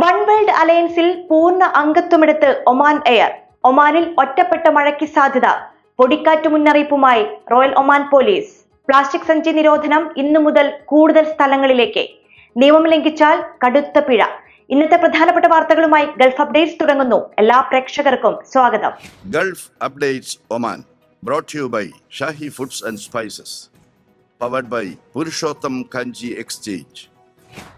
One world അലയൻസിൽ പൂർണ അംഗത്വമെടുത്ത് Oman air ഒമാനിൽ ഒറ്റപ്പെട്ട മഴയ്ക്ക് സാധ്യത. പൊടിക്കാറ്റ് മുന്നറിയിപ്പുമായി റോയൽ ഒമാൻ പോലീസ് പ്ലാസ്റ്റിക് സഞ്ചി നിരോധനം ഇന്നു മുതൽ കൂടുതൽ സ്ഥലങ്ങളിലേക്ക്. നിയമം ലംഘിച്ചാൽ കടുത്ത പിഴ. ഇന്നത്തെ പ്രധാനപ്പെട്ട വാർത്തകളുമായി ഗൾഫ് അപ്ഡേറ്റ്സ് തുടങ്ങുന്നു. എല്ലാ പ്രേക്ഷകർക്കും സ്വാഗതം. Gulf updates Oman brought you by Shahi foods and spices powered by Purushottam Kanji Exchange.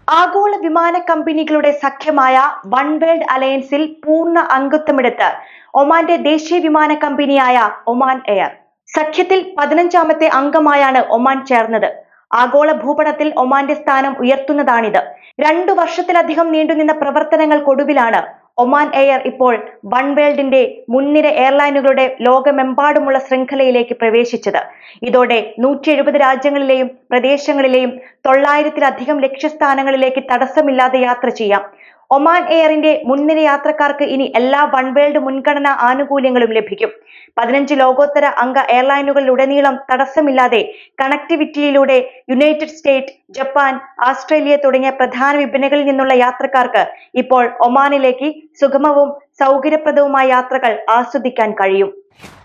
ആഗോള വിമാന കമ്പനികളുടെ സഖ്യമായ വൺ വേൾഡ് അലയൻസിൽ പൂർണ അംഗത്വമെടുത്ത് ഒമാന്റെ ദേശീയ വിമാന കമ്പനിയായ ഒമാൻ എയർ. സഖ്യത്തിൽ പതിനഞ്ചാമത്തെ അംഗമായാണ് ഒമാൻ ചേർന്നത്. ആഗോള ഭൂപടത്തിൽ ഒമാന്റെ സ്ഥാനം ഉയർത്തുന്നതാണിത്. രണ്ടു വർഷത്തിലധികം നീണ്ടുനിന്ന പ്രവർത്തനങ്ങൾക്കൊടുവിലാണ് ഒമാൻ എയർ ഇപ്പോൾ വൺ വേൾഡിന്റെ മുൻനിര എയർലൈനുകളുടെ ലോകമെമ്പാടുമുള്ള ശൃംഖലയിലേക്ക് പ്രവേശിച്ചത്. ഇതോടെ നൂറ്റി എഴുപത് രാജ്യങ്ങളിലെയും പ്രദേശങ്ങളിലെയും തൊള്ളായിരത്തിലധികം ലക്ഷ്യസ്ഥാനങ്ങളിലേക്ക് തടസ്സമില്ലാതെ യാത്ര ചെയ്യാം. ഒമാൻ എയറിന്റെ മുൻനിര യാത്രക്കാർക്ക് ഇനി എല്ലാ വൺ വേൾഡ് മുൻഗണനാ ആനുകൂല്യങ്ങളും ലഭിക്കും. പതിനഞ്ച് ലോകോത്തര അംഗ എയർലൈനുകളിലുടനീളം തടസ്സമില്ലാതെ കണക്ടിവിറ്റിയിലൂടെ യുണൈറ്റഡ് സ്റ്റേറ്റ് ജപ്പാൻ ആസ്ട്രേലിയ തുടങ്ങിയ പ്രധാന വിപണികളിൽ നിന്നുള്ള യാത്രക്കാർക്ക് ഇപ്പോൾ ഒമാനിലേക്ക് സുഗമവും സൗകര്യപ്രദവുമായ യാത്രകൾ ആസ്വദിക്കാൻ കഴിയും.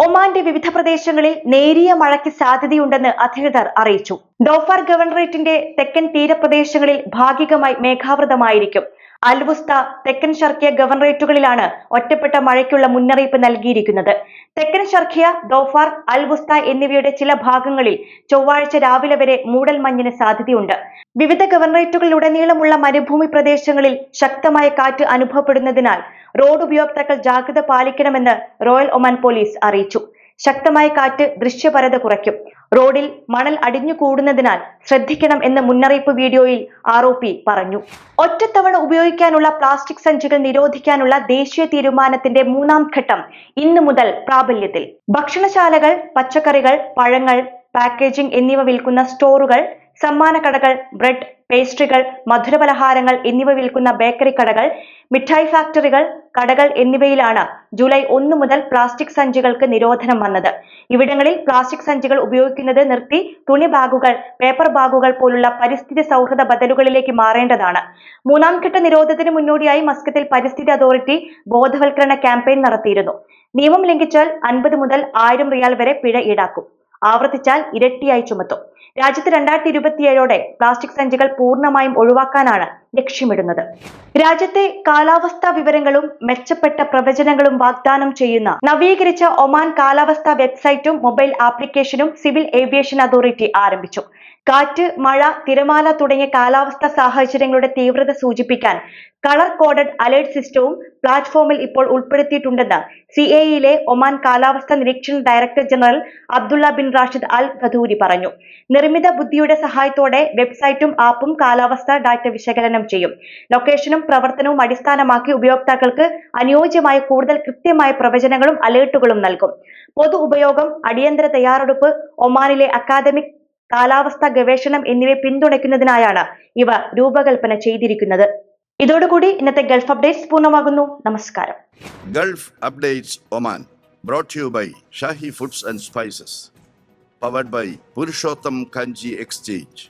ഒമാന്റെ വിവിധ പ്രദേശങ്ങളിൽ നേരിയ മഴയ്ക്ക് സാധ്യതയുണ്ടെന്ന് അധികൃതർ അറിയിച്ചു. ഡോഫാർ ഗവർണറേറ്റിന്റെ തെക്കൻ തീരപ്രദേശങ്ങളിൽ ഭാഗികമായി മേഘാവൃതമായിരിക്കും. അൽവുസ്ത തെക്കൻ ഷർക്കിയ ഗവർണറേറ്റുകളിലാണ് ഒറ്റപ്പെട്ട മഴയ്ക്കുള്ള മുന്നറിയിപ്പ് നൽകിയിരിക്കുന്നത്. തെക്കൻ ഷർക്കിയ ദോഫാർ അൽവുസ്ത എന്നിവയുടെ ചില ഭാഗങ്ങളിൽ ചൊവ്വാഴ്ച രാവിലെ വരെ മൂടൽമഞ്ഞിന് സാധ്യതയുണ്ട്. വിവിധ ഗവർണറേറ്റുകളിലുടനീളമുള്ള മരുഭൂമി പ്രദേശങ്ങളിൽ ശക്തമായ കാറ്റ് അനുഭവപ്പെടുന്നതിനാൽ റോഡ് ഉപയോക്താക്കൾ ജാഗ്രത പാലിക്കണമെന്ന് റോയൽ ഒമാൻ പോലീസ് അറിയിച്ചു. ശക്തമായ കാറ്റ് ദൃശ്യപരത കുറയ്ക്കും. റോഡിൽ മണൽ അടിഞ്ഞു കൂടുന്നതിനാൽ ശ്രദ്ധിക്കണം എന്ന മുന്നറിയിപ്പ് വീഡിയോയിൽ ആർ പറഞ്ഞു. ഒറ്റത്തവണ ഉപയോഗിക്കാനുള്ള പ്ലാസ്റ്റിക് സഞ്ചികൾ നിരോധിക്കാനുള്ള ദേശീയ തീരുമാനത്തിന്റെ മൂന്നാം ഘട്ടം ഇന്നു മുതൽ പ്രാബല്യത്തിൽ. ഭക്ഷണശാലകൾ പച്ചക്കറികൾ പഴങ്ങൾ പാക്കേജിംഗ് എന്നിവ വിൽക്കുന്ന സ്റ്റോറുകൾ സമ്മാന കടകൾ ബ്രെഡ് പേസ്ട്രികൾ മധുരപലഹാരങ്ങൾ എന്നിവ വിൽക്കുന്ന ബേക്കറി കടകൾ മിഠായി ഫാക്ടറികൾ കടകൾ എന്നിവയിലാണ് ജൂലൈ ഒന്ന് മുതൽ പ്ലാസ്റ്റിക് സഞ്ചികൾക്ക് നിരോധനം വന്നത്. ഇവിടങ്ങളിൽ പ്ലാസ്റ്റിക് സഞ്ചികൾ ഉപയോഗിക്കുന്നത് നിർത്തി തുണി ബാഗുകൾ പേപ്പർ ബാഗുകൾ പോലുള്ള പരിസ്ഥിതി സൗഹൃദ ബദലുകളിലേക്ക് മാറേണ്ടതാണ്. മൂന്നാം ഘട്ട നിരോധനത്തിന് മുന്നോടിയായി മസ്കത്തിൽ പരിസ്ഥിതി അതോറിറ്റി ബോധവൽക്കരണ ക്യാമ്പയിൻ നടത്തിയിരുന്നു. നിയമം ലംഘിച്ചാൽ അൻപത് മുതൽ ആയിരം റിയാൽ വരെ പിഴ ഈടാക്കും. ആവർത്തിച്ചാൽ ഇരട്ടിയായി ചുമത്തും. രാജ്യത്ത് രണ്ടായിരത്തി ഇരുപത്തിയേഴോടെ പ്ലാസ്റ്റിക് സഞ്ചികൾ പൂർണമായും ഒഴിവാക്കാനാണ് ലക്ഷ്യമിടുന്നത്. രാജ്യത്തെ കാലാവസ്ഥാ വിവരങ്ങളും മെച്ചപ്പെട്ട പ്രവചനങ്ങളും വാഗ്ദാനം ചെയ്യുന്ന നവീകരിച്ച ഒമാൻ കാലാവസ്ഥാ വെബ്സൈറ്റും മൊബൈൽ ആപ്ലിക്കേഷനും സിവിൽ ഏവിയേഷൻ അതോറിറ്റി ആരംഭിച്ചു. കാറ്റ് മഴ തിരമാല തുടങ്ങിയ കാലാവസ്ഥാ സാഹചര്യങ്ങളുടെ തീവ്രത സൂചിപ്പിക്കാൻ കളർ കോഡഡ് അലേർട്ട് സിസ്റ്റവും പ്ലാറ്റ്ഫോമിൽ ഇപ്പോൾ ഉൾപ്പെടുത്തിയിട്ടുണ്ടെന്ന് സി എയിലെ ഒമാൻ കാലാവസ്ഥാ നിരീക്ഷണ director general Abdullah bin Rashid Al Khaduri പറഞ്ഞു. നിർമ്മിത ബുദ്ധിയുടെ സഹായത്തോടെ വെബ്സൈറ്റും ആപ്പും കാലാവസ്ഥാ ഡാറ്റ വിശകലനം ചെയ്യും. ലൊക്കേഷനും പ്രവർത്തനവും അടിസ്ഥാനമാക്കി ഉപയോക്താക്കൾക്ക് അനുയോജ്യമായ കൂടുതൽ കൃത്യമായ പ്രവചനങ്ങളും അലേർട്ടുകളും നൽകും. പൊതു ഉപയോഗം അടിയന്തര തയ്യാറെടുപ്പ് ഒമാനിലെ അക്കാദമിക് കാലാവസ്ഥാ ഗവേഷണം എന്നിവയെ പിന്തുണയ്ക്കുന്നതിനായാണ് ഇവ രൂപകൽപ്പന ചെയ്തിരിക്കുന്നത്. ഇതോടുകൂടി ഇന്നത്തെ ഗൾഫ് അപ്ഡേറ്റ്സ് പൂർണമാകുന്നു. നമസ്കാരം. Gulf updates Oman brought you by Shahi foods and spices powered by Purushottam Kanji exchange.